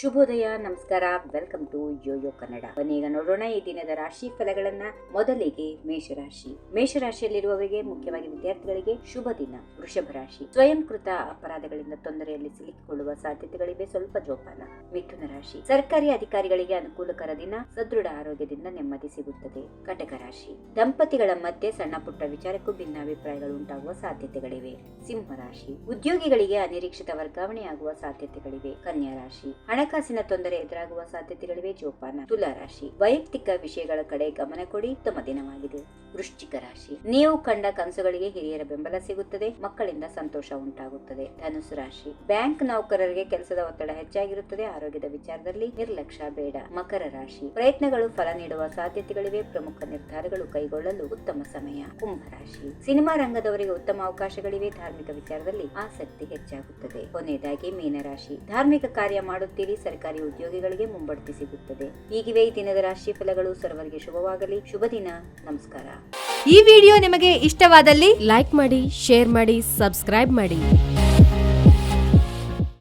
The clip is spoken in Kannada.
ಶುಭೋದಯ, ನಮಸ್ಕಾರ. ವೆಲ್ಕಮ್ ಟು ಯೋಯೋ ಕನ್ನಡ ಬನ್ನೀಗ ನೋಡೋಣ ಈ ದಿನದ ರಾಶಿ ಫಲಗಳನ್ನ ಮೊದಲಿಗೆ ಮೇಷರಾಶಿ. ಮೇಷರಾಶಿಯಲ್ಲಿರುವವರಿಗೆ, ಮುಖ್ಯವಾಗಿ ವಿದ್ಯಾರ್ಥಿಗಳಿಗೆ ಶುಭ ದಿನ, ವೃಷಭ ರಾಶಿ. ಸ್ವಯಂಕೃತ ಅಪರಾಧಗಳಿಂದ ತೊಂದರೆಯಲ್ಲಿ ಸಿಲುಕಿಕೊಳ್ಳುವ ಸಾಧ್ಯತೆಗಳಿವೆ, ಸ್ವಲ್ಪ ಜೋಪಾನ. ಮಿಥುನ ರಾಶಿ. ಸರ್ಕಾರಿ ಅಧಿಕಾರಿಗಳಿಗೆ ಅನುಕೂಲಕರ ದಿನ, ಸದೃಢ ಆರೋಗ್ಯದಿಂದ ನೆಮ್ಮದಿ ಸಿಗುತ್ತದೆ. ಕಟಕ ರಾಶಿ. ದಂಪತಿಗಳ ಮಧ್ಯೆ ಸಣ್ಣ ಪುಟ್ಟ ವಿಚಾರಕ್ಕೂ ಭಿನ್ನಾಭಿಪ್ರಾಯಗಳು ಉಂಟಾಗುವ ಸಾಧ್ಯತೆಗಳಿವೆ. ಸಿಂಹ ರಾಶಿ. ಉದ್ಯೋಗಿಗಳಿಗೆ ಅನಿರೀಕ್ಷಿತ ವರ್ಗಾವಣೆಯಾಗುವ ಸಾಧ್ಯತೆಗಳಿವೆ. ಕನ್ಯಾ ರಾಶಿ. ಹಣಕಾಸಿನ ತೊಂದರೆ ಎದುರಾಗುವ ಸಾಧ್ಯತೆಗಳಿವೆ. ಜೋಪಾನ ತುಲಾ ರಾಶಿ. ವೈಯಕ್ತಿಕ ವಿಷಯಗಳ ಕಡೆ ಗಮನ ಕೊಡಿ. ಉತ್ತಮ ದಿನವಾಗಿದೆ. ವೃಶ್ಚಿಕ ರಾಶಿ. ನೀವು ಕಂಡ ಕನಸುಗಳಿಗೆ ಹಿರಿಯರ ಬೆಂಬಲ ಸಿಗುತ್ತದೆ. ಮಕ್ಕಳಿಂದ ಸಂತೋಷ ಉಂಟಾಗುತ್ತದೆ. ಧನುಸು ರಾಶಿ. ಬ್ಯಾಂಕ್ ನೌಕರರಿಗೆ ಕೆಲಸದ ಒತ್ತಡ ಹೆಚ್ಚಾಗಿರುತ್ತದೆ. ಆರೋಗ್ಯದ ವಿಚಾರದಲ್ಲಿ ನಿರ್ಲಕ್ಷ್ಯ ಬೇಡ. ಮಕರ ರಾಶಿ. ಪ್ರಯತ್ನಗಳು ಫಲ ನೀಡುವ ಸಾಧ್ಯತೆಗಳಿವೆ. ಪ್ರಮುಖ ನಿರ್ಧಾರಗಳು ಕೈಗೊಳ್ಳಲು ಉತ್ತಮ ಸಮಯ. ಕುಂಭ ರಾಶಿ. ಸಿನಿಮಾ ರಂಗದವರಿಗೆ ಉತ್ತಮ ಅವಕಾಶಗಳಿವೆ. ಧಾರ್ಮಿಕ ವಿಚಾರದಲ್ಲಿ ಆಸಕ್ತಿ ಹೆಚ್ಚಾಗುತ್ತದೆ. ಕೊನೆಯದಾಗಿ ಮೀನರಾಶಿ. ಧಾರ್ಮಿಕ ಕಾರ್ಯ ಮಾಡುತ್ತೀರಿ. ಸರ್ಕಾರಿ ಉದ್ಯೋಗಿಗಳಿಗೆ ಮುಂಬಡ್ತಿ ಸಿಗುತ್ತದೆ. ಹೀಗಿವೆ ಈ ದಿನದ ರಾಶಿ ಫಲಗಳು ಸರ್ವರಿಗೆ ಶುಭವಾಗಲಿ. ಶುಭ ದಿನ. ನಮಸ್ಕಾರ. ಈ ವಿಡಿಯೋ ನಿಮಗೆ ಇಷ್ಟವಾದಲ್ಲಿ ಲೈಕ್ ಮಾಡಿ, ಶೇರ್ ಮಾಡಿ, ಸಬ್ಸ್ಕ್ರೈಬ್ ಮಾಡಿ.